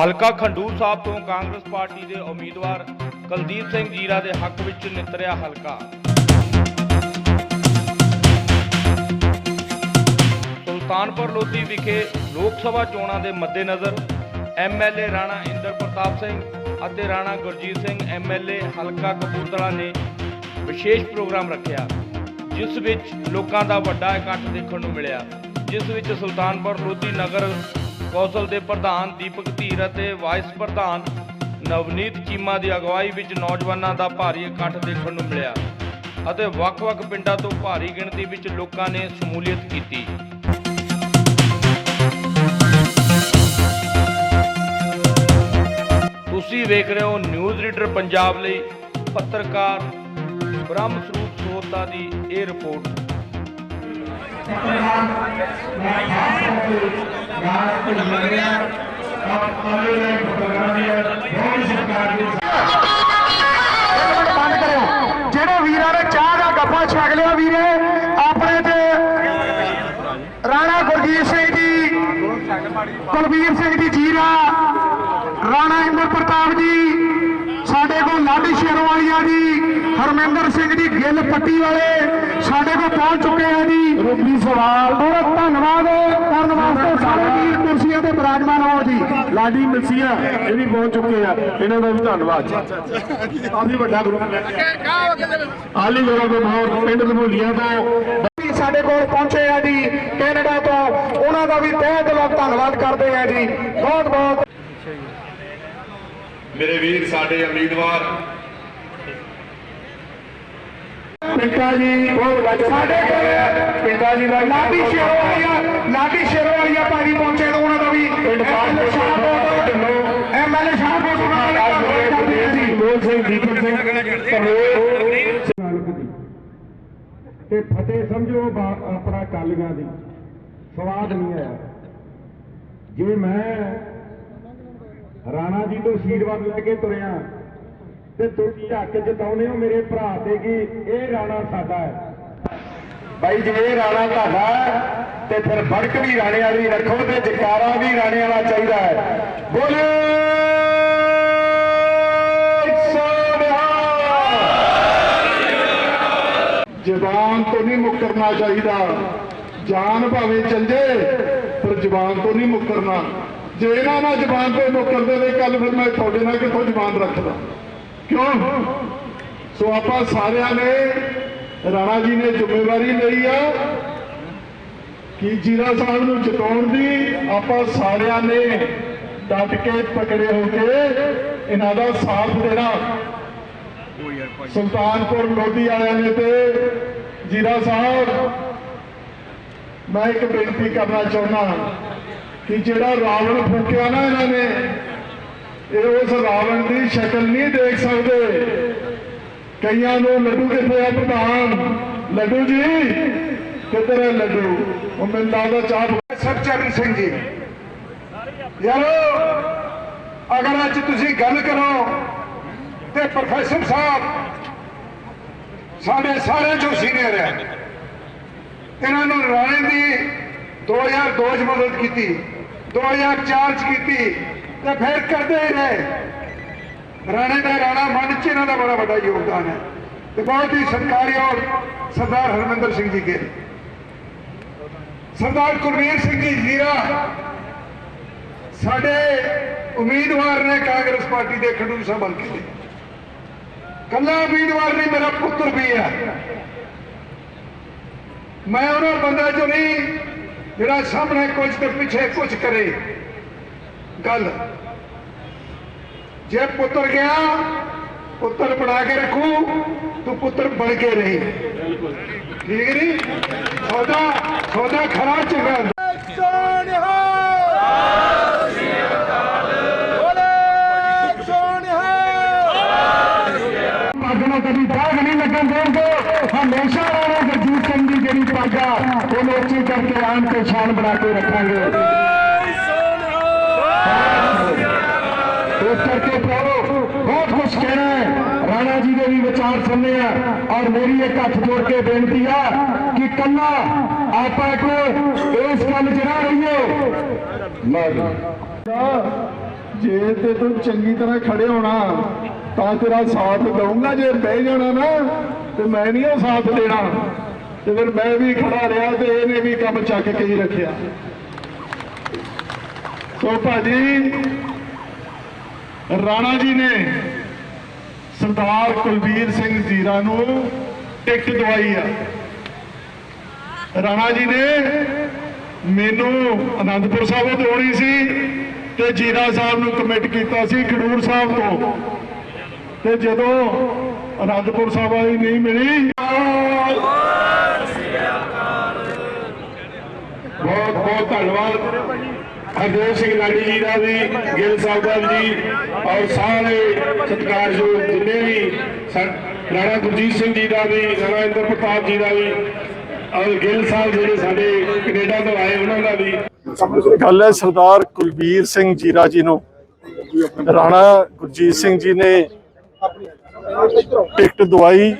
ਹਲਕਾ ਖੰਡੂਰ ਸਾਹਿਬ ਤੋਂ ਕਾਂਗਰਸ ਪਾਰਟੀ ਦੇ ਉਮੀਦਵਾਰ ਕੁਲਦੀਪ ਸਿੰਘ ਜੀਰਾ ਦੇ ਹੱਕ ਵਿੱਚ ਨਿਤਰਿਆ ਹਲਕਾ। ਸੁਲਤਾਨਪੁਰ ਲੋਧੀ ਵਿਖੇ ਲੋਕ ਸਭਾ ਚੋਣਾਂ ਦੇ ਮੱਦੇਨਜ਼ਰ ਐਮਐਲਏ ਰਾਣਾ ਇੰਦਰ ਪ੍ਰਤਾਪ ਸਿੰਘ ਅਤੇ ਰਾਣਾ ਗੁਰਜੀਤ ਸਿੰਘ ਐਮਐਲਏ ਹਲਕਾ ਕਪੂਰਥਲਾ ਨੇ ਵਿਸ਼ੇਸ਼ ਪ੍ਰੋਗਰਾਮ ਰੱਖਿਆ, ਜਿਸ ਵਿੱਚ ਲੋਕਾਂ ਦਾ ਵੱਡਾ ਇਕੱਠ ਦੇਖਣ ਨੂੰ ਮਿਲਿਆ। ਜਿਸ ਵਿੱਚ ਸੁਲਤਾਨਪੁਰ ਲੋਧੀ ਨਗਰ ਕੌਂਸਲ ਦੇ ਪ੍ਰਧਾਨ ਦੀਪਕ ਧੀਰ ਅਤੇ ਵਾਈਸ ਪ੍ਰਧਾਨ ਨਵਨੀਤ ਚੀਮਾ ਦੀ ਅਗਵਾਈ ਵਿੱਚ ਨੌਜਵਾਨਾਂ ਦਾ ਭਾਰੀ ਇਕੱਠ ਦੇਖਣ ਨੂੰ ਮਿਲਿਆ ਅਤੇ ਵੱਖ-ਵੱਖ ਪਿੰਡਾਂ ਤੋਂ ਭਾਰੀ ਗਿਣਤੀ ਵਿੱਚ ਲੋਕਾਂ ਨੇ ਸ਼ਮੂਲੀਅਤ ਕੀਤੀ। ਤੁਸੀਂ ਵੇਖ ਰਹੇ ਹੋ ਨਿਊਜ਼ ਰੀਡਰ ਪੰਜਾਬ ਲਈ ਪੱਤਰਕਾਰ ਬ੍ਰਹਮ ਸਰੂਪ ਸੋਤਾ ਦੀ ਇਹ ਰਿਪੋਰਟ। ਬੰਦ ਕਰਿਓ ਜਿਹੜੇ ਵੀਰਾਂ ਨੇ ਚਾਹ ਦਾ ਗੱਫਾ ਛਕ ਲਿਆ ਵੀਰੇ, ਆਪਣੇ ਤੇ ਰਾਣਾ ਗੁਰਜੀਤ ਸਿੰਘ ਜੀ ਕੁਲਵੀਰ ਸਿੰਘ ਜੀ ਜੀਰਾ, ਰਾਣਾ ਇੰਦਰ ਪ੍ਰਤਾਪ ਜੀ, ਸਾਡੇ ਕੋਲ ਲਾਡੀ ਸ਼ੇਰਵਾਲੀਆ ਜੀ ਹਰਮਿੰਦਰ ਸਿੰਘ ਜੀ ਗਿੱਲ ਪੱਟੀ ਵਾਲੇ ਸਾਡੇ ਕੋਲ ਪਹੁੰਚ ਚੁੱਕੇ ਆ ਜੀ। ਰੂਪੀ ਸਵਾਲ। ਬਹੁਤ ਧੰਨਵਾਦ ਕਰਨ ਵਾਸਤੇ ਸਾਰੇ ਵੀਰ ਕੁਰਸੀਆਂ ਤੇ ਬਿਰਾਜਮਾਨ ਹੋ ਜੀ। ਲਾਡੀ ਮਿਲਸੀਆ ਇਹ ਵੀ ਪਹੁੰਚ ਚੁੱਕੇ ਆ। ਇਹਨਾਂ ਦਾ ਵੀ ਧੰਨਵਾਦ। ਆਦੀ ਵੱਡਾ ਗਰੁੱਪ ਆਲੀ ਗਰੋ ਦੇ ਮਾਹੌਲ ਪਿੰਡ ਦਮੂਲੀਆਂ ਤੋਂ। ਵੀ ਸਾਡੇ ਕੋਲ ਪਹੁੰਚੇ ਆ ਜੀ ਕੈਨੇਡਾ ਤੋਂ। ਉਹਨਾਂ ਦਾ ਵੀ ਤਹਿ ਦਿਲੋਂ ਧੰਨਵਾਦ ਕਰਦੇ ਆ ਜੀ। ਬਹੁਤ ਬਹੁਤ। ਮੇਰੇ ਵੀਰ ਸਾਡੇ ਉਮੀਦਵਾਰ ਪਿੰਕਾ ਜੀ ਸਾਡੇ ਕੋਲ ਪਿੰਕਾ ਜੀ ਦਾ ਲਾਡੀ ਸ਼ੇਰਵਾਲੀਆ ਲਾਡੀ ਸ਼ੇਰਵਾਲੀਆ ਭਾਜੀ ਪਹੁੰਚੇ ਨੇ ਉਹਨਾਂ ਦਾ ਵੀ। ਪਿੰਡ ਐਮਐਲਏ ਸਿੰਘ ਦੀਪਕ ਸਿੰਘ ਕਰੋੜ ਤੇ ਫਤਿਹ ਸਮਝੋ ਆਪਣਾ ਕਾਲੀਆਂ ਦੀ। ਸਵਾਦ ਨਹੀਂ ਆਇਆ। ਜੇ ਮੈਂ ਰਾਣਾ ਜੀ ਤੋਂ ਆਸ਼ੀਰਵਾਦ ਲੈ ਕੇ ਤੁਰਿਆ ਤੇ ਤੁਸੀਂ ਹੱਕ ਜਤਾਉਨੇ ਹੋ ਮੇਰੇ ਭਰਾ ਤੇ ਕਿ ਇਹ ਰਾਣਾ ਸਾਡਾ ਹੈ। ਬਾਈ ਜੇ, ਇਹ ਰਾਣਾ ਤੁਹਾਡਾ ਤੇ ਫਿਰ ਫੜਕ ਵੀ ਰਾਣੇ ਵਾਲੀ ਰੱਖੋ ਤੇ ਜਕਾਰਾ ਵੀ ਰਾਣੇ ਵਾਲਾ ਚਾਹੀਦਾ ਹੈ। ਬੋਲੇ! ਜ਼ਬਾਨ ਤੋਂ ਨਹੀਂ ਮੁੱਕਰਨਾ ਚਾਹੀਦਾ। ਜਾਨ ਭਾਵੇਂ ਚੱਲ ਜੇ ਪਰ ਜ਼ਬਾਨ ਤੋਂ ਨਹੀਂ ਮੁੱਕਰਨਾ। ਜੇ ਇਹਨਾਂ ਨਾਲ ਜ਼ਬਾਨ ਤੋਂ ਮੁੱਕਰਦੇ ਨੇ ਕੱਲ ਫਿਰ ਮੈਂ ਤੁਹਾਡੇ ਨਾਲ ਕਿੱਥੋਂ ਜ਼ਬਾਨ ਰੱਖਦਾ? ਕਿਉਂ? ਸੋ ਆਪਾਂ ਸਾਰਿਆਂ ਨੇ ਰਾਣਾ ਜੀ ਨੇ ਜ਼ਿੰਮੇਵਾਰੀ ਲਈ ਆ ਕਿ ਜੀਰਾ ਸਾਹਿਬ ਨੂੰ ਜਿਤਾਉਣ ਦੀ ਆਪਾਂ ਸਾਰਿਆਂ ਨੇ ਡਟ ਕੇ ਪਕੜੇ ਹੋ ਕੇ ਇਹਨਾਂ ਦਾ ਸਾਥ ਦੇਣਾ। ਸੁਲਤਾਨਪੁਰ ਲੋਧੀ ਵਾਲਿਆਂ ਨੇ ਤੇ ਜੀਰਾ ਸਾਹਿਬ, ਮੈਂ ਇੱਕ ਬੇਨਤੀ ਕਰਨਾ ਚਾਹੁੰਦਾ ਕਿ ਜਿਹੜਾ ਰਾਵਣ ਫੂਕਿਆ ਨਾ ਇਹਨਾਂ ਨੇ ਇਹ ਉਸ ਰਾਵਣ ਦੀ ਸ਼ਕਲ ਨਹੀਂ ਦੇਖ ਸਕਦੇ। ਕਈਆਂ ਨੂੰ ਲੱਡੂ ਕਿੱਥੇ ਆ ਪ੍ਰਧਾਨ? ਲੱਡੂ ਜੀ, ਕਿੱਧਰ ਹੈ ਲੱਡੂ? ਉਹ ਮੈਨੂੰ ਲੱਗਦਾ ਚਾਹ ਸਰਚਰਨ ਸਿੰਘ ਜੀ। ਯਾਰੋ, ਅਗਰ ਅੱਜ ਤੁਸੀਂ ਗੱਲ ਕਰੋ ਤੇ ਪ੍ਰੋਫੈਸਰ ਸਾਹਿਬ, ਸਾਡੇ ਸਾਰੇ ਜੋ ਸੀਨੀਅਰ ਹੈ। ਇਹਨਾਂ ਨੂੰ ਰਾਣੇ ਦੀ 2002 ਚ ਮਦਦ ਕੀਤੀ 2004 ਚ ਕੀਤੀ। ਤੇ ਫਿਰ ਕਰਦੇ ਹੀ ਰਹੇ ਰਾਣੇ ਦਾ ਰਾਣਾ ਮੰਨ ਚ ਇਹਨਾਂ ਦਾ ਬੜਾ ਵੱਡਾ ਯੋਗਦਾਨ ਹੈ। ਤੇ ਬਹੁਤ ਹੀ ਸਤਿਕਾਰਯੋਗ ਸਰਦਾਰ ਹਰਮਿੰਦਰ ਸਿੰਘ ਜੀ ਕੇ। ਸਰਦਾਰ ਕੁਲਵੀਰ ਸਿੰਘ ਜੀ ਜੀਰਾ, ਸਾਡੇ ਉਮੀਦਵਾਰ ਨੇ ਕਾਂਗਰਸ ਪਾਰਟੀ ਦੇ ਖਡੂਰ ਸਾਹਿਬ ਹਲਕੇ ਦੇ ਕੱਲਾ ਉਮੀਦਵਾਰ ਨਹੀਂ, ਮੇਰਾ ਪੁੱਤਰ ਵੀ ਹੈ। ਮੈਂ ਉਹਨਾਂ ਬੰਦਾ ਚੋਂ ਨਹੀਂ, ਜਿਹੜਾ ਸਾਹਮਣੇ ਕੁਝ ਤੇ ਪਿੱਛੇ ਕੁਝ ਕਰੇ। ਗੱਲ। ਜੇ ਪੁੱਤਰ ਗਿਆ, ਪੁੱਤਰ ਬਣਾ ਕੇ ਰੱਖੂ, ਤੂੰ ਪੁੱਤਰ ਬਣ ਕੇ ਰਹੀ। ਠੀਕ ਨਹੀਂ ਸੌਦਾ ਸੌਦਾ ਖਰਾ ਚੰਗਾ ਹੁੰਦਾ। ਕਦੀ ਦਾਗ ਨਹੀਂ ਲੱਗਣ ਦੇਣਗੇ। ਹਮੇਸ਼ਾ ਰਾਣਾ ਗੁਰਜੀਤ ਸਿੰਘ ਦੀ ਜਿਹੜੀ ਪੱਗ ਆ ਉਹਨੂੰ ਉੱਚੀ ਕਰਕੇ ਆਣ ਤੇ ਸ਼ਾਨ ਬਣਾ ਕੇ ਰੱਖਾਂਗੇ ਇਸ ਕਰਕੇ ਪ੍ਰਭੂ ਬਹੁਤ ਕੁਝ ਕਹਿਣਾ ਹੈ ਰਾਣਾ ਜੀ ਦੇ ਵੀ ਵਿਚਾਰ ਸੁਣਨੇ ਆ ਔਰ ਮੇਰੀ ਇੱਕ ਹੱਥ ਜੋੜ ਕੇ ਬੇਨਤੀ ਆ ਕਿ ਕੱਲਾ ਆਪਾਂ ਕੋ ਇਸ ਗੱਲ 'ਚ ਨਾ ਜੇ ਤੇ ਤੂੰ ਚੰਗੀ ਤਰ੍ਹਾਂ ਖੜੇ ਹੋਣਾ, ਤਾਂ ਤੇਰਾ ਸਾਥ ਦਊਂਗਾ। ਜੇ ਬਹਿ ਜਾਣਾ ਨਾ, ਤੇ ਮੈਂ ਨਹੀਂ ਉਹ ਸਾਥ ਦੇਣਾ। ਤੇ ਫਿਰ ਮੈਂ ਵੀ ਖੜਾ ਰਿਹਾ ਤੇ ਇਹਨੇ ਵੀ ਕੰਮ ਚੱਕ ਕੇ ਹੀ ਰੱਖਿਆ। ਸੋ ਭਾਜੀ, ਰਾਣਾ ਜੀ ਨੇ ਸਰਦਾਰ ਕੁਲਬੀਰ ਸਿੰਘ ਜੀਰਾ ਨੂੰ ਟਿਕਟ ਦਵਾਈ ਆ। ਰਾਣਾ ਜੀ ਨੇ ਮੈਨੂੰ ਅਨੰਦਪੁਰ ਸਾਹਿਬੋਂ ਦਵਾਉਣੀ ਸੀ ਤੇ ਜੀਰਾ ਸਾਹਿਬ ਨੂੰ ਕਮਿਟ ਕੀਤਾ ਸੀ ਖਡੂਰ ਸਾਹਿਬ ਤੋਂ। ਤੇ ਜਦੋਂ ਅਨੰਦਪੁਰ ਸਾਹਿਬ ਵਾਲੀ ਨਹੀਂ ਮਿਲੀ ਬਹੁਤ ਬਹੁਤ ਧੰਨਵਾਦ। ਹਰਦੇਵ ਸਿੰਘ ਲਾਡੀ ਜੀ ਦਾ ਵੀ ਗਿੱਲ ਸਾਹਿਬ ਦਾ ਔਰ ਸਾਰੇ ਸਤਿਕਾਰਯੋਗ ਜਿੰਨੇ ਵੀ ਰਾਣਾ ਗੁਰਜੀਤ ਸਿੰਘ ਜੀ ਦਾ ਵੀ, ਰਾਣਾ ਇੰਦਰ ਪ੍ਰਤਾਪ ਜੀ ਦਾ ਵੀ, ਔਰ ਗਿੱਲ ਸਾਹਿਬ ਜਿਹੜੇ ਸਾਡੇ ਕੈਨੇਡਾ ਤੋਂ ਆਏ ਉਹਨਾਂ ਦਾ ਵੀ। ਗੱਲ ਹੈ ਸਰਦਾਰ ਕੁਲਬੀਰ ਸਿੰਘ ਜੀਰਾ ਜੀ ਨੂੰ। ਰਾਣਾ ਗੁਰਜੀਤ ਸਿੰਘ ਜੀ ਨੇ ਟਿਕਟ ਦਵਾਈ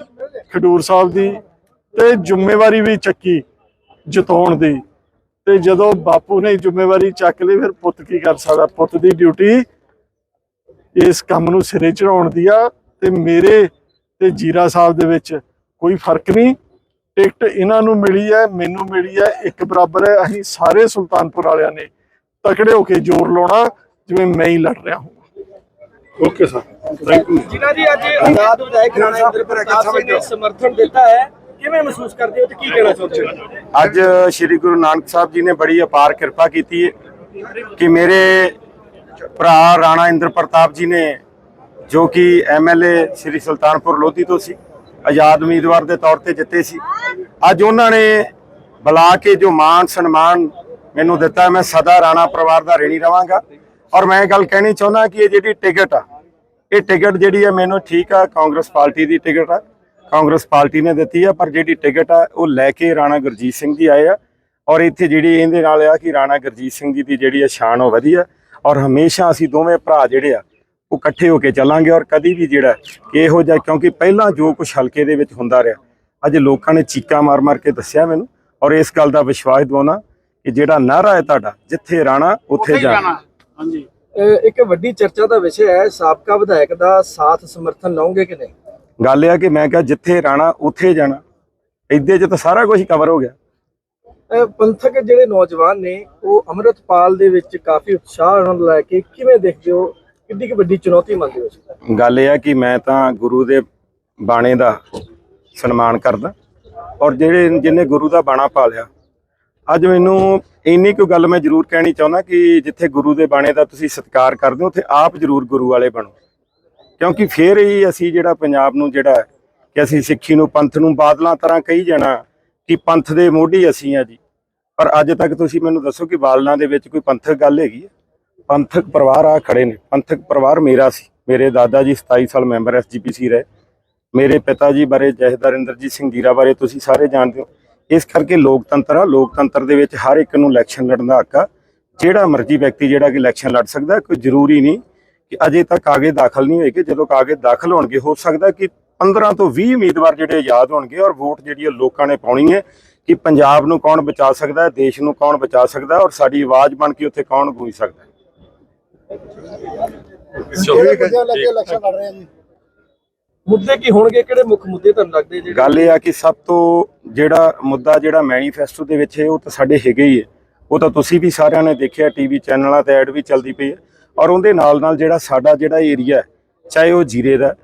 ਖਡੂਰ ਸਾਹਿਬ ਦੀ ਤੇ ਜ਼ਿੰਮੇਵਾਰੀ ਵੀ ਚੱਕੀ ਜਿਤਾਉਣ ਦੀ। ਤੇ ਜਦੋਂ ਬਾਪੂ ਨੇ ਜ਼ਿੰਮੇਵਾਰੀ ਚੱਕ ਲਈ ਫਿਰ ਪੁੱਤ ਕੀ ਕਰ ਸਕਦਾ? ਪੁੱਤ ਦੀ ਡਿਊਟੀ ਇਸ ਕੰਮ ਨੂੰ ਸਿਰੇ ਚੜਾਉਣ ਦੀ ਆ ਤੇ ਮੇਰੇ ਤੇ ਜੀਰਾ ਸਾਹਿਬ ਦੇ ਵਿੱਚ ਕੋਈ ਫ਼ਰਕ ਨਹੀਂ। ਟਿਕਟ ਇਹਨਾਂ ਨੂੰ ਮਿਲੀ ਹੈ ਮੈਨੂੰ ਮਿਲੀ ਹੈ ਇੱਕ ਬਰਾਬਰ ਹੈ। ਅਸੀਂ ਸਾਰੇ ਸੁਲਤਾਨਪੁਰ ਵਾਲਿਆਂ ਨੇ ਤਕੜੇ ਹੋ ਕੇ ਜ਼ੋਰ ਲਾਉਣਾ ਜਿਵੇਂ ਮੈਂ ਹੀ ਲੜ ਰਿਹਾ ਹਾਂ। ਓਕੇ ਸਰ ਥੈਂਕ ਯੂ ਜਿਨ੍ਹਾਂ ਦੀ ਅੱਜ ਆਜ਼ਾਦ ਵਿਧਾਇਕ ਰਾਣਾ ਇੰਦਰ ਨੇ ਸਮਰਥਨ ਦਿੱਤਾ ਹੈ। ਕਿਵੇਂ ਮਹਿਸੂਸ ਕਰਦੇ ਹੋ ਤੇ ਕੀ ਕਹਿਣਾ ਚਾਹੁੰਦੇ ਹੋ? ਅੱਜ ਸ੍ਰੀ ਗੁਰੂ ਨਾਨਕ ਸਾਹਿਬ ਜੀ ਨੇ ਬੜੀ ਅਪਾਰ ਕਿਰਪਾ ਕੀਤੀ ਹੈ ਕਿ ਮੇਰੇ ਭਰਾ ਰਾਣਾ ਇੰਦਰ ਪ੍ਰਤਾਪ ਜੀ ਨੇ, ਜੋ ਕਿ ਐਮਐਲਏ ਸ੍ਰੀ ਸੁਲਤਾਨਪੁਰ ਲੋਧੀ ਤੋਂ ਸੀ, ਆਜ਼ਾਦ ਉਮੀਦਵਾਰ ਦੇ ਤੌਰ ਤੇ ਜਿੱਤੇ ਸੀ। ਅੱਜ ਉਹਨਾਂ ਨੇ ਬੁਲਾ ਕੇ ਜੋ ਮਾਣ ਸਨਮਾਨ ਮੈਨੂੰ ਦਿੱਤਾ, ਮੈਂ ਸਦਾ ਰਾਣਾ ਪਰਿਵਾਰ ਦਾ ਰੇਣੀ ਰਵਾਂਗਾ। ਔਰ ਮੈਂ ਇਹ ਗੱਲ ਕਹਿਣੀ ਚਾਹੁੰਦਾ ਕਿ ਇਹ ਜਿਹੜੀ ਟਿਕਟ ਆ, ਇਹ ਟਿਕਟ ਜਿਹੜੀ ਆ ਮੈਨੂੰ ਠੀਕ ਆ, ਕਾਂਗਰਸ ਪਾਰਟੀ ਦੀ ਟਿਕਟ ਆ। ਕਾਂਗਰਸ ਪਾਰਟੀ ਨੇ ਦਿੱਤੀ ਆ ਪਰ ਜਿਹੜੀ ਟਿਕਟ ਆ ਉਹ ਲੈ ਕੇ ਰਾਣਾ ਗੁਰਜੀਤ ਸਿੰਘ ਜੀ ਆਏ ਆ। ਔਰ ਇੱਥੇ ਜਿਹੜੀ ਇਹਦੇ ਨਾਲ ਆ ਕਿ ਰਾਣਾ ਗੁਰਜੀਤ ਸਿੰਘ ਜੀ ਦੀ ਜਿਹੜੀ ਆ ਸ਼ਾਨ ਉਹ ਵਧੀਆ ਔਰ ਹਮੇਸ਼ਾ ਅਸੀਂ ਦੋਵੇਂ ਭਰਾ ਜਿਹੜੇ ਆ ਉਹ ਇਕੱਠੇ ਹੋ ਕੇ ਚੱਲਾਂਗੇ। ਔਰ ਕਦੀ ਵੀ ਜਿਹੜਾ ਇਹੋ ਜਿਹਾ ਕਿਉਂਕਿ ਪਹਿਲਾਂ ਜੋ ਕੁਝ ਹਲਕੇ ਦੇ ਵਿੱਚ ਹੁੰਦਾ ਰਿਹਾ ਅੱਜ ਲੋਕਾਂ ਨੇ ਚੀਕਾਂ ਮਾਰ-ਮਾਰ ਕੇ ਦੱਸਿਆ ਮੈਨੂੰ। ਔਰ ਇਸ ਗੱਲ ਦਾ ਵਿਸ਼ਵਾਸ ਦਿਵਾਉਣਾ ਕਿ ਜਿਹੜਾ ਨਾਰਾ ਹੈ ਤੁਹਾਡਾ ਜਿੱਥੇ ਰਾਣਾ ਉੱਥੇ ਜਾਣਾ। ਅਹ ਇੱਕ ਵੱਡੀ ਚਰਚਾ ਦਾ ਵਿਸ਼ਾ ਹੈ ਸਾਬਕਾ ਵਿਧਾਇਕ ਦਾ ਸਾਥ ਸਮਰਥਨ ਲਓਗੇ ਕਿ ਨਹੀਂ? ਗੱਲ ਇਹ ਆ ਕਿ ਮੈਂ ਕਿਹਾ ਜਿੱਥੇ ਰਾਣਾ ਉੱਥੇ ਜਾਣਾ। ਇੱਦੇ ਚ ਤਾਂ ਸਾਰਾ ਕੁਝ ਕਵਰ ਹੋ ਗਿਆ। ਪੰਥਕ ਜਿਹੜੇ ਨੌਜਵਾਨ ਨੇ ਉਹ ਅੰਮ੍ਰਿਤਪਾਲ ਦੇ ਵਿੱਚ ਕਾਫੀ ਉਤਸ਼ਾਹ ਉਹਨਾਂ ਨੂੰ ਲੈ ਕੇ ਕਿਵੇਂ ਦੇਖਦੇ ਹੋ? ਕਿੰਨੀ ਕੁ ਵੱਡੀ ਚੁਣੌਤੀ ਮੰਨਦੇ ਹੋ? ਗੱਲ ਇਹ ਆ ਕਿ ਮੈਂ ਤਾਂ ਗੁਰੂ ਦੇ ਬਾਣੇ ਦਾ ਸਨਮਾਨ ਕਰਦਾ। ਔਰ ਜਿਹੜੇ ਜਿਹਨੇ ਗੁਰੂ ਦਾ ਬਾਣਾ ਪਾਲਿਆ ਅੱਜ ਮੈਨੂੰ ਇੰਨੀ ਕੁ ਗੱਲ ਮੈਂ ਜ਼ਰੂਰ ਕਹਿਣੀ ਚਾਹੁੰਦਾ ਕਿ ਜਿੱਥੇ ਗੁਰੂ ਦੇ ਬਾਣੇ ਦਾ ਤੁਸੀਂ ਸਤਿਕਾਰ ਕਰਦੇ ਹੋ ਉੱਥੇ ਆਪ ਜ਼ਰੂਰ ਗੁਰੂ ਵਾਲੇ ਬਣੋ। ਕਿਉਂਕਿ ਫੇਰ ਹੀ ਅਸੀਂ ਜਿਹੜਾ ਪੰਜਾਬ ਨੂੰ ਜਿਹੜਾ ਕਿ ਅਸੀਂ ਸਿੱਖੀ ਨੂੰ ਪੰਥ ਨੂੰ ਬਾਦਲਾਂ ਤਰ੍ਹਾਂ ਕਹੀ ਜਾਣਾ ਕਿ ਪੰਥ ਦੇ ਮੋਢੀ ਅਸੀਂ ਆ ਜੀ। ਪਰ ਅੱਜ ਤੱਕ ਤੁਸੀਂ ਮੈਨੂੰ ਦੱਸੋ ਕਿ ਬਾਦਲਾਂ ਦੇ ਵਿੱਚ ਕੋਈ ਪੰਥਕ ਗੱਲ ਹੈਗੀ ਹੈ? ਪੰਥਕ ਪਰਿਵਾਰ ਆ ਖੜੇ ਨੇ। ਪੰਥਕ ਪਰਿਵਾਰ ਮੇਰਾ ਸੀ। ਮੇਰੇ ਦਾਦਾ ਜੀ 27 ਸਾਲ ਮੈਂਬਰ ਐਸਜੀਪੀਸੀ ਰਹੇ। ਮੇਰੇ ਪਿਤਾ ਜੀ ਬਾਰੇ ਜਹੇਦਾਰ ਇੰਦਰਜੀਤ ਸਿੰਘ ਜੀਰਾ ਬਾਰੇ ਤੁਸੀਂ ਸਾਰੇ ਜਾਣਦੇ ਹੋ। ਇਸ ਕਰਕੇ ਲੋਕਤੰਤਰ ਆ। ਲੋਕਤੰਤਰ ਦੇ ਵਿੱਚ ਹਰ ਇੱਕ ਨੂੰ ਇਲੈਕਸ਼ਨ ਲੜਨ ਦਾ ਹੱਕ ਆ। ਜਿਹੜਾ ਮਰਜ਼ੀ ਵਿਅਕਤੀ ਜਿਹੜਾ ਕਿ ਇਲੈਕਸ਼ਨ ਲੜ ਸਕਦਾ ਕੋਈ ਜ਼ਰੂਰੀ ਨਹੀਂ ਕਿ ਅਜੇ ਤੱਕ ਕਾਗਜ਼ ਦਾਖਲ ਨਹੀਂ ਹੋਏ ਕਿ ਜਦੋਂ ਕਾਗਜ਼ ਦਾਖਲ ਹੋਣਗੇ ਹੋ ਸਕਦਾ ਕਿ 15 ਤੋਂ 20 ਉਮੀਦਵਾਰ ਜਿਹੜੇ ਆਜ਼ਾਦ ਹੋਣਗੇ ਔਰ ਵੋਟ ਜਿਹੜੀ ਹੈ ਲੋਕਾਂ ਨੇ ਪਾਉਣੀ ਹੈ ਕਿ ਪੰਜਾਬ ਨੂੰ ਕੌਣ ਬਚਾ ਸਕਦਾ ਹੈ ਦੇਸ਼ ਨੂੰ ਕੌਣ ਬਚਾ ਸਕਦਾ ਹੈ ਔਰ ਸਾਡੀ ਆਵਾਜ਼ ਬਣ ਕੇ ਉੱਥੇ ਕੌਣ ਗੂੰਜ ਸਕਦਾ ਹੈ। ਮੁੱਦੇ ਕੀ ਹੋਣਗੇ? ਕਿਹੜੇ ਮੁੱਖ ਮੁੱਦੇ ਤੁਹਾਨੂੰ ਲੱਗਦੇ ਜਿਹੜੇ ਗੱਲ ਇਹ ਆ ਕਿ ਸਭ ਤੋਂ ਜਿਹੜਾ ਮੁੱਦਾ ਜਿਹੜਾ ਮੈਨੀਫੈਸਟੋ ਦੇ ਵਿੱਚ ਹੈ ਉਹ ਤਾਂ ਸਾਡੇ ਹੈਗੇ ਹੀ ਹੈ। ਉਹ ਤਾਂ ਤੁਸੀਂ ਵੀ ਸਾਰਿਆਂ ਨੇ ਦੇਖਿਆ ਟੀਵੀ ਚੈਨਲਾਂ ਤੇ ਐਡ ਵੀ ਚੱਲਦੀ ਪਈ ਹੈ। ਔਰ ਉਹਦੇ ਨਾਲ ਨਾਲ ਜਿਹੜਾ ਸਾਡਾ ਜਿਹੜਾ ਏਰੀਆ ਚਾਹੇ ਉਹ ਜੀਰੇ ਦਾ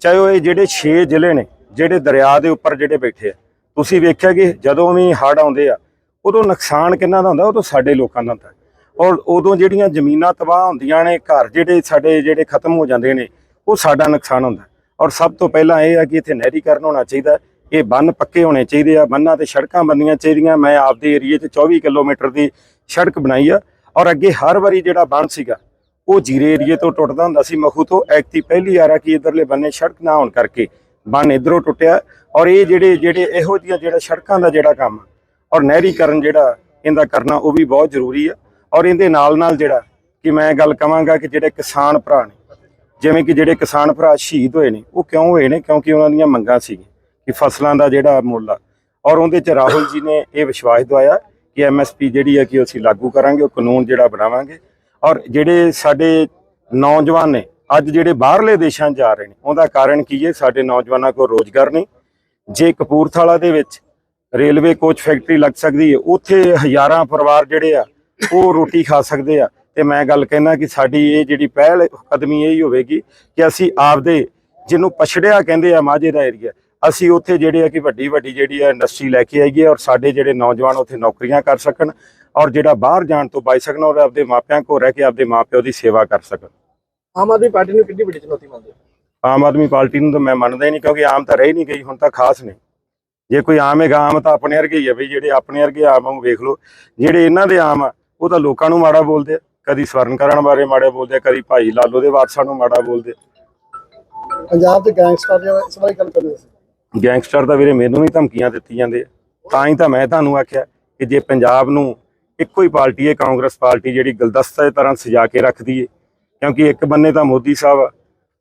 ਚਾਹੇ ਉਹ ਇਹ ਜਿਹੜੇ 6 ਜ਼ਿਲ੍ਹੇ ਨੇ, ਜਿਹੜੇ ਦਰਿਆ ਦੇ ਉੱਪਰ ਜਿਹੜੇ ਬੈਠੇ ਆ, ਤੁਸੀਂ ਵੇਖਿਆ ਕਿ ਜਦੋਂ ਵੀ ਹੜ੍ਹ ਆਉਂਦੇ ਆ, ਉਦੋਂ ਨੁਕਸਾਨ ਕਿੰਨਾ ਦਾ ਹੁੰਦਾ? ਉਹ ਤਾਂ ਸਾਡੇ ਲੋਕਾਂ ਦਾ ਹੁੰਦਾ। ਔਰ ਉਦੋਂ ਜਿਹੜੀਆਂ ਜ਼ਮੀਨਾਂ ਤਬਾਹ ਹੁੰਦੀਆਂ ਨੇ, ਘਰ ਜਿਹੜੇ ਸਾਡੇ ਜਿਹੜੇ ਖਤਮ ਹੋ ਜਾਂਦੇ ਨੇ, ਉਹ ਸਾਡਾ ਨੁਕਸਾਨ ਹੁੰਦਾ। ਔਰ ਸਭ ਤੋਂ ਪਹਿਲਾਂ ਇਹ ਆ ਕਿ ਇੱਥੇ ਨਹਿਰੀਕਰਨ ਹੋਣਾ ਚਾਹੀਦਾ ਇਹ ਬੰਨ ਪੱਕੇ ਹੋਣੇ ਚਾਹੀਦੇ ਆ, ਬੰਨਾਂ ਤੇ ਸੜਕਾਂ ਬੰਦੀਆਂ ਚਾਹੀਦੀਆਂ। ਮੈਂ ਆਪਦੇ ਏਰੀਏ 'ਚ 24 ਕਿਲੋਮੀਟਰ ਦੀ ਸੜਕ ਬਣਾਈ ਆ। ਔਰ ਅੱਗੇ ਹਰ ਵਾਰੀ ਜਿਹੜਾ ਬੰਨ ਸੀਗਾ ਉਹ ਜੀਰੇ ਏਰੀਏ ਤੋਂ ਟੁੱਟਦਾ ਹੁੰਦਾ ਸੀ ਮਖੂ ਤੋਂ ਐਕਤੀ ਪਹਿਲੀ ਵਾਰ ਆ ਕਿ ਇਧਰਲੇ ਬੰਨੇ ਸੜਕ ਨਾ ਹੋਣ ਕਰਕੇ ਬੰਨ ਇਧਰੋਂ ਟੁੱਟਿਆ ਔਰ ਇਹ ਜਿਹੜੇ ਜਿਹੜੇ ਇਹੋ ਜਿਹੀਆਂ ਜਿਹੜਾ ਸੜਕਾਂ ਦਾ ਜਿਹੜਾ ਕੰਮ ਆ, ਔਰ ਨਹਿਰੀਕਰਨ ਜਿਹੜਾ ਇਹਦਾ ਕਰਨਾ ਉਹ ਵੀ ਬਹੁਤ ਜ਼ਰੂਰੀ ਆ ਔਰ ਇਹਦੇ ਨਾਲ ਨਾਲ ਜਿਹੜਾ ਕਿ ਮੈਂ ਗੱਲ ਕਵਾਂਗਾ ਕਿ ਜਿਹੜੇ ਕਿਸਾਨ ਭਰਾ ਨੇ ਜਿਵੇਂ ਕਿ ਜਿਹੜੇ ਕਿਸਾਨ ਭਰਾ ਸ਼ਹੀਦ ਹੋਏ ਨੇ ਉਹ ਕਿਉਂ ਹੋਏ ਨੇ? ਕਿਉਂਕਿ ਉਹਨਾਂ ਦੀਆਂ ਮੰਗਾਂ ਸੀ ਕਿ ਫਸਲਾਂ ਦਾ ਜਿਹੜਾ ਮੁੱਲ ਆ ਔਰ ਉਹਦੇ ਚ ਰਾਹੁਲ ਜੀ ਨੇ ਇਹ ਵਿਸ਼ਵਾਸ ਦਵਾਇਆ ਕਿ ਐਮਐਸਪੀ ਜਿਹੜੀ ਹੈ ਕਿ ਉਹ ਅਸੀਂ ਲਾਗੂ ਕਰਾਂਗੇ ਉਹ ਕਾਨੂੰਨ ਜਿਹੜਾ ਬਣਾਵਾਂਗੇ ਔਰ ਜਿਹੜੇ ਸਾਡੇ ਨੌਜਵਾਨ ਨੇ, ਅੱਜ ਜਿਹੜੇ ਬਾਹਰਲੇ ਦੇਸ਼ਾਂ 'ਚ ਜਾ ਰਹੇ ਨੇ, ਉਹਦਾ ਕਾਰਨ ਕੀ ਹੈ? ਸਾਡੇ ਨੌਜਵਾਨਾਂ ਕੋਲ ਰੋਜ਼ਗਾਰ ਨਹੀਂ। ਜੇ ਕਪੂਰਥਲਾ ਦੇ ਵਿੱਚ ਰੇਲਵੇ ਕੋਚ ਫੈਕਟਰੀ ਲੱਗ ਸਕਦੀ ਹੈ, ਉੱਥੇ ਹਜ਼ਾਰਾਂ ਪਰਿਵਾਰ ਜਿਹੜੇ ਆ, ਉਹ ਰੋਟੀ ਖਾ ਸਕਦੇ ਆ। ਤੇ ਮੈਂ ਗੱਲ ਕਹਿਣਾ ਕਿ ਸਾਡੀ ਇਹ ਜਿਹੜੀ ਪਹਿਲ ਕਦਮੀ ਇਹ ਹੀ ਹੋਵੇਗੀ ਕਿ ਅਸੀਂ ਆਪਦੇ ਜਿਹਨੂੰ ਪਛੜਿਆ ਕਹਿੰਦੇ ਆ ਮਾਝੇ ਦਾ ਏਰੀਆ, ਅਸੀਂ ਉੱਥੇ ਜਿਹੜੇ ਆ ਕਿ ਵੱਡੀ ਵੱਡੀ ਜਿਹੜੀ ਆ ਇੰਡਸਟਰੀ ਲੈ ਕੇ ਆਈਏ ਔਰ ਸਾਡੇ ਜਿਹੜੇ ਨੌਜਵਾਨ ਉੱਥੇ ਨੌਕਰੀਆਂ ਕਰ ਸਕਣ। ਔਰ ਜਿਹੜਾ ਬਾਹਰ ਜਾਣ ਤੋਂ ਬਚ ਸਕਣ ਔਰ ਆਪਦੇ ਮਾਪਿਆਂ ਕੋਲ ਰਹਿ ਕੇ ਆਪਦੇ ਮਾਪਿਓ ਦੀ ਸੇਵਾ ਕਰ ਸਕਣ। ਆਮ ਆਦਮੀ ਪਾਰਟੀ ਨੂੰ ਕਿੰਨੀ ਵੱਡੀ ਚੁਣੌਤੀ ਮੰਨਦੇ ਆਮ ਆਦਮੀ ਪਾਰਟੀ ਨੂੰ ਤਾਂ ਮੈਂ ਮੰਨਦਾ ਹੀ ਨਹੀਂ ਕਿਉਂਕਿ ਆਮ ਤਾਂ ਰਹਿ ਨਹੀਂ ਗਈ ਹੁਣ ਤਾਂ ਖਾਸ ਨੇ। ਜੇ ਕੋਈ ਆਮ ਹੈਗਾ ਆਮ ਤਾਂ ਆਪਣੇ ਵਰਗੇ ਹੀ ਆ ਬਈ ਜਿਹੜੇ ਆਪਣੇ ਵਰਗੇ ਆਮ ਨੂੰ ਵੇਖ ਲਓ। ਜਿਹੜੇ ਇਹਨਾਂ ਦੇ ਆਮ ਆ ਉਹ ਤਾਂ ਲੋਕਾਂ ਨੂੰ ਮਾੜਾ ਬੋਲਦੇ ਆ। ਕਦੀ ਸਵਰਨ ਕਰਨ ਬਾਰੇ ਮਾੜਾ ਬੋਲਦੇ ਆ ਕਦੀ ਭਾਈ ਲਾਲੋ ਦੇ ਵਾਰਸਾਂ ਨੂੰ ਮਾੜਾ ਬੋਲਦੇ। ਪੰਜਾਬ ਦੇ ਗੈਂਗਸਟਰ ਜਿਹੜਾ ਇਸ ਬਾਰੇ ਗੱਲ ਕਰਦੇ ਸੀ। ਗੈਂਗਸਟਰ ਦਾ ਵੀਰੇ ਮੈਨੂੰ ਵੀ ਧਮਕੀਆਂ ਦਿੱਤੀ ਜਾਂਦੇ ਤਾਂ ਹੀ ਤਾਂ ਮੈਂ ਤੁਹਾਨੂੰ ਆਖਿਆ ਕਿ ਜੇ ਪੰਜਾਬ ਨੂੰ ਇੱਕੋ ਹੀ ਪਾਰਟੀ ਹੈ, ਕਾਂਗਰਸ ਪਾਰਟੀ ਜਿਹੜੀ ਗੁਲਦਸਤਾ ਦੀ ਤਰ੍ਹਾਂ ਸਜਾ ਕੇ ਰੱਖਦੀ ਹੈ ਕਿਉਂਕਿ ਇੱਕ ਬੰਨੇ ਤਾਂ ਮੋਦੀ ਸਾਹਿਬ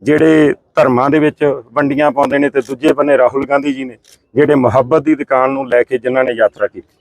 ਜਿਹੜੇ ਧਰਮਾਂ ਦੇ ਵਿੱਚ ਵੰਡੀਆਂ ਪਾਉਂਦੇ ਨੇ ਤੇ ਦੂਜੇ ਬੰਨੇ ਰਾਹੁਲ ਗਾਂਧੀ ਜੀ ਨੇ, ਜਿਹੜੇ ਮੁਹੱਬਤ ਦੀ ਦੁਕਾਨ ਨੂੰ ਲੈ ਕੇ ਜਿਨ੍ਹਾਂ ਨੇ ਯਾਤਰਾ ਕੀਤੀ।